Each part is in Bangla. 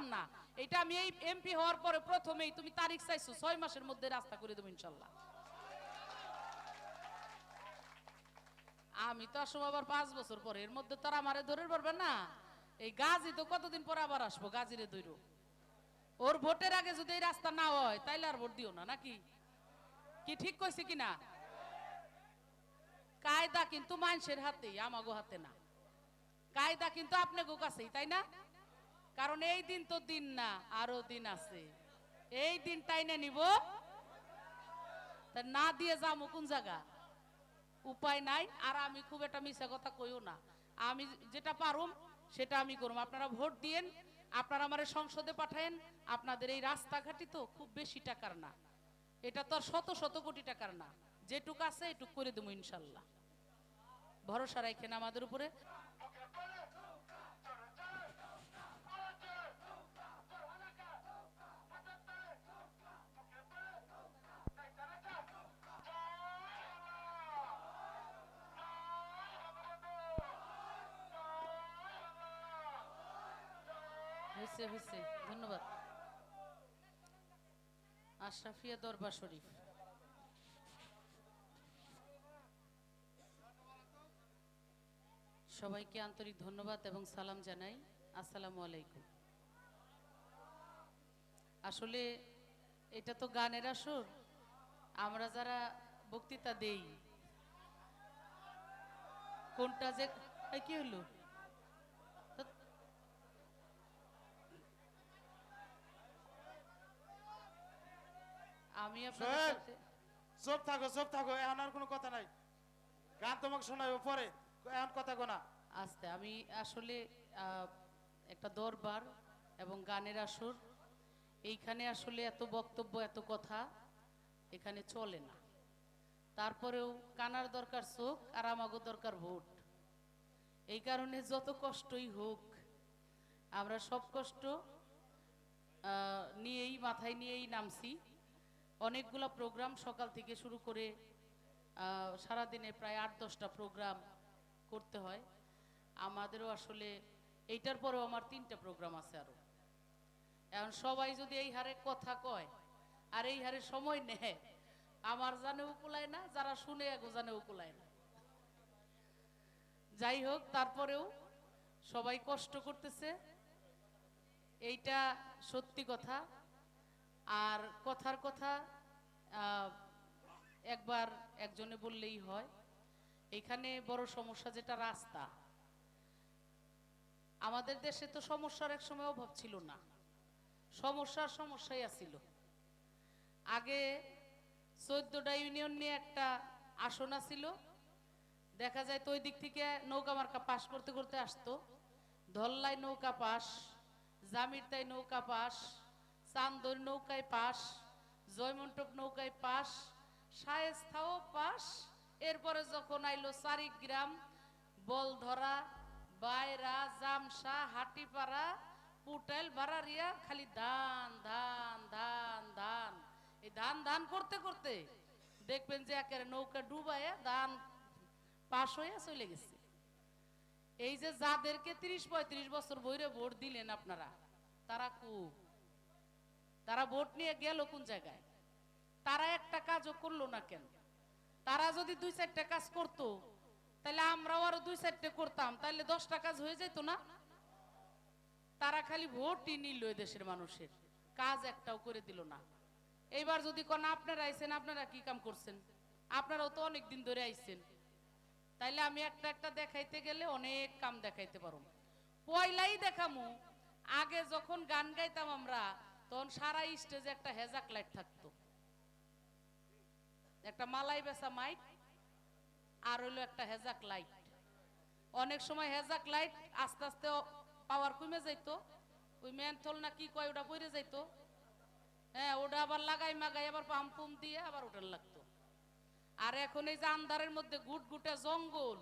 পারতাম না। এটা আমি এই এমপি হওয়ার পরে প্রথমেই তুমি তারিখ চাইছো, ছয় মাসের মধ্যে রাস্তা করে দেবো ইনশাল্লাহ। আমি তো আসব আবার পাঁচ বছর পরে, এর মধ্যে তো আর আমারে ধরে পারবে না। এই গাজী তো কতদিন পরে আবার আসব, গাজীরে দৈরো ওর ভোটের আগে যদি এই রাস্তা না হয়, তাইলে আর ভোট দিও না, নাকি? কি ঠিক কইছি কিনা? কায়দা কিন্তু মানুষের হাতেই, আমাগো হাতে না। কায়দা কিন্তু আপনাগো কাছেই, তাই না? কারণ এই দিন তো দিন না, আরও দিন আছে। এই দিন টাইনে নিব। না দিয়ে যাব কোন জায়গা? উপায় নাই, আর আমি খুব একটা মিশা কথা কইও না। আমি যেটা পারুম, সেটা আমি করুম। আপনারা ভোট দিয়েন, আপনারা আমার সংসদে পাঠায়েন, আপনাদের এই রাস্তাঘাটই তো খুব বেশি টাকার না। এটা তো শত শত কোটি টাকার না। যেটুক আছে এটুক করে দেবো ইনশাল্লাহ। ভরসা রাখেন আমাদের উপরে। হয়েছে হয়েছে। ধন্যবাদ। আশরাফিয়া দরবার শরীফ। সবাইকে আন্তরিক ধন্যবাদ এবং সালাম জানাই। আসসালামু আলাইকুম। আসলে এটা তো গানের আসর। আমরা যারা বক্তৃতা দেই, কোনটা যে কি হলো তো- আমি আপনাদের সাথে চুপ থাকো চুপ থাকো এখন আর কোনো কথা নাই। গান তোমাকে শোনাবো পরে এখন কথা কোনা আস্তে আমি আসলে একটা দরবার এবং গানের আসর। এইখানে আসলে এত বক্তব্য এত কথা এখানে চলে না। তারপরেও কানার দরকার চোখ আর আমাগো দরকার ভোট। এই কারণে যত কষ্টই হোক আমরা সব কষ্ট আহ, নিয়েই মাথায় নিয়েই নামছি। অনেকগুলো প্রোগ্রাম সকাল থেকে শুরু করে সারাদিনে প্রায় আট দশটা প্রোগ্রাম করতে হয়। আমাদেরও আসলে এইটার পরেও আমার তিনটা প্রোগ্রাম আছে আরও। এখন সবাই যদি এই হারে কথা কয়, আর এই হারে সময় নেয়, আমার জানেও কুলায় না, যারা শুনে এগো জানেও কুলায় না। যাই হোক, তারপরেও সবাই কষ্ট করতেছে। এইটা সত্যি কথা। আর কথার কথা একবার একজনে বললেই হয়, এখানে বড় সমস্যা যেটা রাস্তা। আমাদের দেশে তো সমস্যার এক সময় অভাব ছিল না। সমস্যার সমস্যাই আছিল। আগে চোদ্দটা ইউনিয়ন নিয়ে একটা আসন ছিল দেখা যায় তো ওই দিক থেকে নৌকা মার্কা পাশ করতে করতে আসতো। ধল্লাই নৌকা পাস জামিরতাই নৌকা পাস চান্দর নৌকায় পাস জয়মন্টপ নৌকায় পাস শায়েস্থাও পাস এরপরে যখন আইলো চারিগ্রাম, বলধরা, বাইরা জামসা হাটিপাড়া, পুটেল, বারারিয়া, খালি ধান ধান ধান ধান। এই ধান ধান করতে করতে দেখবেন যে একেবারে নৌকা ডুবাইয়া ধান পাশ হয়ে চলে গেছে। এই যে যাদেরকে তিরিশ পঁয়ত্রিশ বছর বইরে ভোট দিলেন আপনারা, তারা কু তারা ভোট নিয়ে গেল কোন জায়গায়? তারা একটা কাজও করল না কেন? তারা যদি দুই চারটা কাজ করতো, তাহলে আমরাও আরও দুই চারটে করতাম, তাহলে দশটা কাজ হয়ে যেত না? তারা খালি ভোটই নিল দেশের মানুষের, কাজ একটাও করে দিল না। এইবার যদি কোন আপনারা আইছেন, আপনারা কি কাম করছেন? আপনারাও তো অনেক দিন ধরে আইছেন। তাইলে আমি একটা একটা দেখাইতে গেলে অনেক কাম দেখাইতে পারো পয়লাই দেখামু, আগে যখন গান গাইতাম আমরা তখন সারা স্টেজে একটা হেজাক লাইট থাকতো। একটা মালাই বেচা মাইক আর হইল একটা হেজাক লাইট। অনেক সময় হেজাক লাইট আস্তে আস্তে পাওয়ার কমে যাইতো। ওই মেনথল না কি কয়, ওটা পড়ে যাইতো। হ্যাঁ ওটা আবার লাগাই মাগাই, আবার পাম্প পুম দিয়ে আবার ওটার লাগতো। আর এখন এই যে আন্ধারের মধ্যে গুটগুটে জঙ্গল,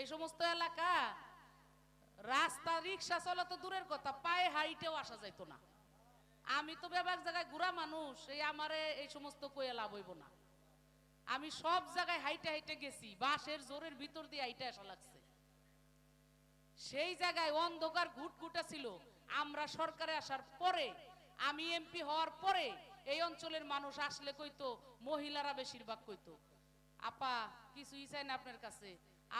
এই সমস্ত এলাকা, রাস্তা, রিক্সা চলা তো দূরের কথা, পায়ে হাইটেও আসা যাইতো না। আমি তো বেবাক জায়গায় ঘুরা মানুষ, এই আমারে এই সমস্ত কয়ে লাভ হইব না। আমি সব জায়গায় হাইটে হাইটে গেছি, বাঁশের জোরের ভিতর দিয়ে হাইটে আসা লাগছে। সেই জায়গায় অন্ধকার ঘুটঘুটা ছিল, আমরা সরকারে আসার পরে, আমি এমপি হওয়ার পরে, এই অঞ্চলের মানুষ আসলে কইতো, মহিলারা বেশিরভাগ কইতো, আপা কিছুই চাই না আপনার কাছে।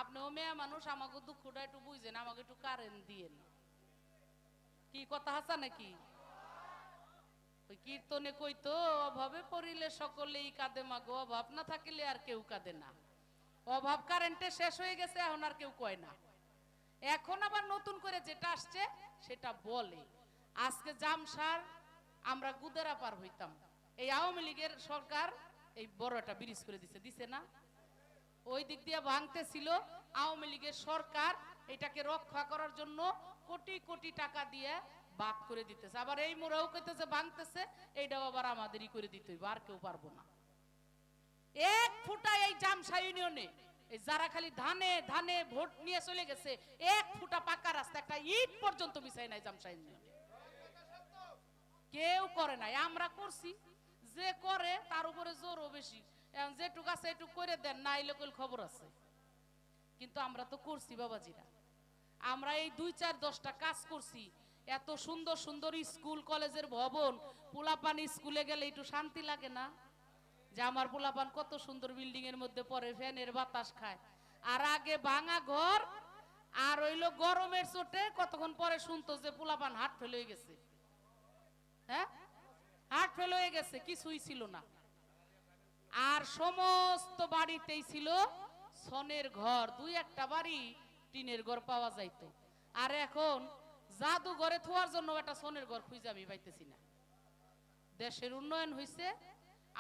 আপনিও মেয়া মানুষ, আমাকে দুঃখটা একটু বুঝেন, আমাকে একটু কারেন্ট দিয়েন। কি কথা হাসা নাকি? কীর্তনে কইতো, অভাবে পড়িলে সকলেই কাঁদে মাগো অভাব না থাকিলে আর কেউ কাঁদে না। অভাব কারেন্টে শেষ হয়ে গেছে, এখন আর কেউ কয় না। এখন আবার নতুন করে যেটা আসছে, সেটা বলে। আজকে জামসার আমরা গুদেরা পার হইতাম। এই আওয়ামী লীগের সরকার এই বড় একটা ব্রিজ করে দিছে দিছে না? ওই দিক দিয়ে ভাঙতেছিল আওয়ামী লীগের সরকার, এটাকে রক্ষা করার জন্য কোটি কোটি টাকা দিয়ে বাদ করে দিতেছে। আবার এই মোড়াও কইতেছে ভাঙতেছে এইটাও আবার আমাদেরই করে দিতে হইব, আর কেউ পারব না। এক ফুটা এই জামসা ইউনিয়নে, এই যারা খালি ধানে ধানে ভোট নিয়ে চলে গেছে, এক ফুটা পাকা রাস্তা, একটা ইট পর্যন্ত বিছাই নাই জামসা ইউনিয়নে। কেউ করে নাই, আমরা করছি, যে করে তার উপরে জোরও বেশি। এখন যেটুক আছে এটুক করে দেন না এলে কইল খবর আছে। কিন্তু আমরা তো করছি, বাবাজিরা। আমরা এই দুই চার দশটা কাজ করছি এত সুন্দর সুন্দর স্কুল, কলেজের ভবন, পোলাপান স্কুলে গেলে একটু শান্তি লাগে না? যে আমার পোলাপান কত সুন্দর বিল্ডিং এর মধ্যে পড়ে ফ্যানের বাতাস খায়। আর আগে ভাঙা ঘর, আর হইল গরমের চোটে কতক্ষণ পরে শুনতো যে পোলাপান হাট ফেলে হয়ে গেছে। হ্যাঁ? হাট ফেল হয়ে গেছে, কিছুই ছিল না। আর সমস্ত বাড়িতেই ছিল সনের ঘর, দুই একটা বাড়ি টিনের ঘর পাওয়া যাইতো। আর এখন জাদু ঘরে থোয়ার জন্য একটা সনের ঘর খুঁজে আমি পাইতেছি না। দেশের উন্নয়ন হইছে,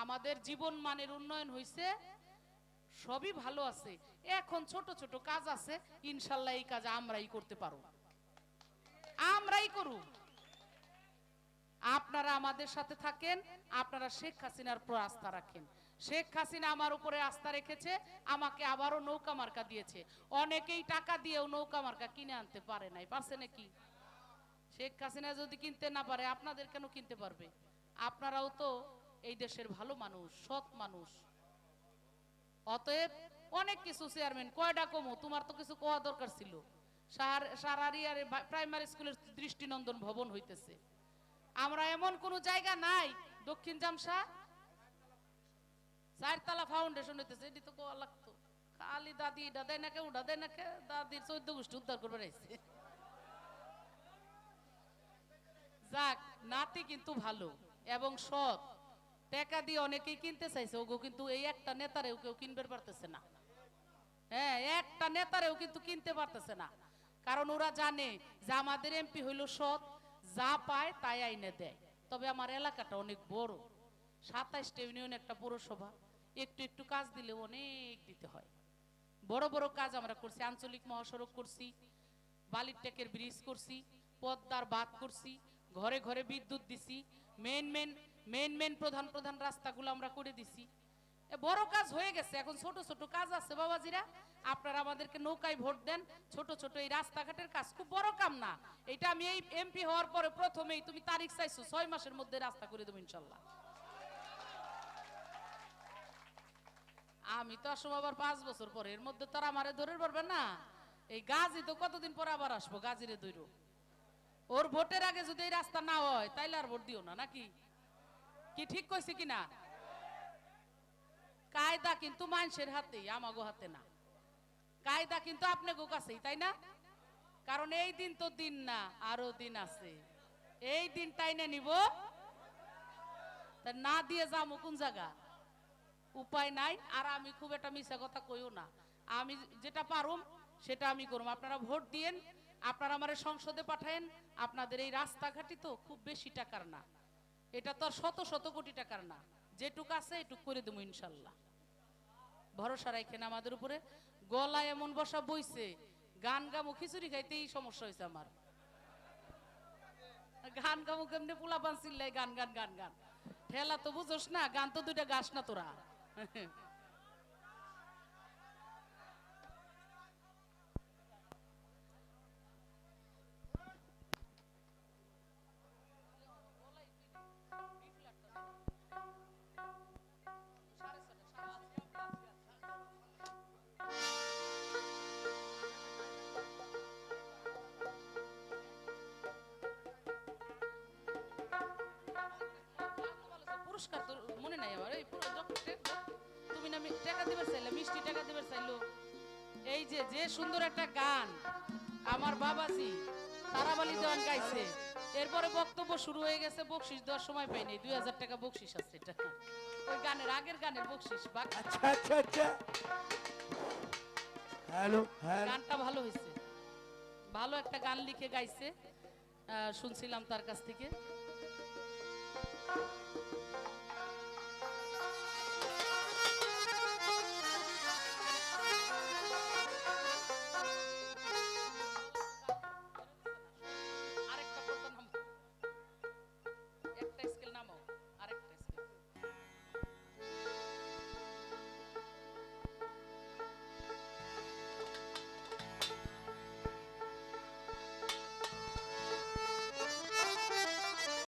আমাদের জীবন মানের উন্নয়ন হইছে, সবই ভালো আছে। এখন ছোট ছোট কাজ আছে, ইনশাল্লাহ এই কাজ আমরাই করতে পারো আমরাই করু আপনারা আমাদের সাথে থাকেন, আপনারা শেখ হাসিনার উপর আস্থা রাখেন। শেখ হাসিনা আমার উপরে আস্থা রেখেছে, আমাকে আবারও নৌকা মার্কা দিয়েছে। অনেকেই টাকা দিয়েও নৌকা মার্কা কিনে আনতে পারে নাই, পারছে নাকি? শেখ হাসিনা যদি কিনতে না পারে, আপনাদের কেন কিনতে পারবে? আপনারাও তো এই দেশের ভালো মানুষ, সৎ মানুষ। অতএব অনেক কিছু চেয়ারম্যান কয়টা কমো? তোমার তো কিছু কোয়া দরকার ছিল। সারারিয়ার প্রাইমারি স্কুলের দৃষ্টিনন্দন ভবন হইতেছে। আমরা এমন কোন জায়গা নাই। দক্ষিণ জামসা চারতলা ফাউন্ডেশন হইতেছে, এটি তো কোয়া লাগতো। খালি দাদি দেয় দাদির চৈদ্দ গোষ্ঠী উদ্ধার করবে যাক, নাতি কিন্তু ভালো এবং সৎ। টাকা দিয়ে অনেকেই কিনতে চাইছে, ওগো কিন্তু এই একটা নেতারেও কেউ কিনবে পারতেছে না। হ্যাঁ একটা নেতারেও কিন্তু কিনতে পারতেছে না। কারণ ওরা জানে যে আমাদের এমপি হইল সৎ, যা পায় তাই আইনে দেয়। তবে আমার এলাকাটা অনেক বড়। সাতাইশটা ইউনিয়ন, একটা পৌরসভা, একটু একটু কাজ দিলে অনেক দিতে হয়। বড় বড় কাজ আমরা করছি, আঞ্চলিক মহাসড়ক করছি, বালির টেকের ব্রিজ করছি, পদ্মার বাঁধ করছি ঘরে ঘরে বিদ্যুৎ দিছি মেন মেন মেন মেন প্রধান প্রধান রাস্তাগুলো আমরা করে দিছি। বড় কাজ হয়ে গেছে, এখন ছোট ছোট কাজ আছে বাবাজিরা। আপনারা আমাদেরকে নৌকায় ভোট দেন, ছোট ছোট এই রাস্তাঘাটের কাজ খুব বড় কাম না। এটা আমি এই এমপি হওয়ার পরে প্রথমেই তুমি তারিখ চাইছো, ছয় মাসের মধ্যে রাস্তা করে দেবো ইনশাল্লাহ। আমি তো আসব আবার পাঁচ বছর পরে, এর মধ্যে তারা আমারে ধরে পারবে না। এই গাজী তো কতদিন পরে আবার আসব, গাজীরে দৈর ওর ভোটের আগে যদি এই রাস্তা না হয়, তাইলে আর ভোট দিও না, নাকি? কি ঠিক কইছে কি না কায়দা কিন্তু মানুষের হাতেই, আমাগো হাতে না। কায়দা কিন্তু আপনাগো কাছেই, তাই না? কারণ এই দিন তো দিন না, আরও দিন আছে। এই দিন টাইনে নিব। তা না দিয়ে যাব কোন জায়গা? উপায় নাই, আর আমি খুব একটা মিশা কথা কইও না। আমি যেটা পারুম, সেটা আমি করুম। আপনারা ভোট দিয়েন আপনারা আমার সংসদে পাঠায়েন, আপনাদের এই রাস্তাঘাটি তো খুব বেশি টাকার না। এটা তো আর শত শত কোটি টাকার না। যেটুক আছে এটুক করে দেবো ইনশাল্লাহ। ভরসা রাখেন আমাদের উপরে। গলায় এমন বসা বইছে, গান গামো, খিচুড়ি খাইতেই সমস্যা হয়েছে আমার। গান গামো কেমনি পোলা পান চিল্লাই গান গান গান গান। ঠেলা তো বুঝোস না, গান তো দুইটা গাছ না তোরা। পুরস্কার তো মনে নাই আমার এই তুমি না টাকা দিবার চাইলে মিষ্টি টাকা দিবার চাইলো। এই যে যে সুন্দর একটা গান আমার বাবাজি তারাবালি দেওয়ান গাইছে। এরপরে বক্তব্য শুরু হয়ে গেছে বকশিস দেওয়ার সময় পাইনি দুই হাজার টাকা বকশিস আছে এটা। ওই গানের আগের গানের বকশিস বাকি আচ্ছা আচ্ছা আচ্ছা। হ্যালো গানটা ভালো হয়েছে। ভালো একটা গান লিখে গাইছে। শুনছিলাম তার কাছ থেকে।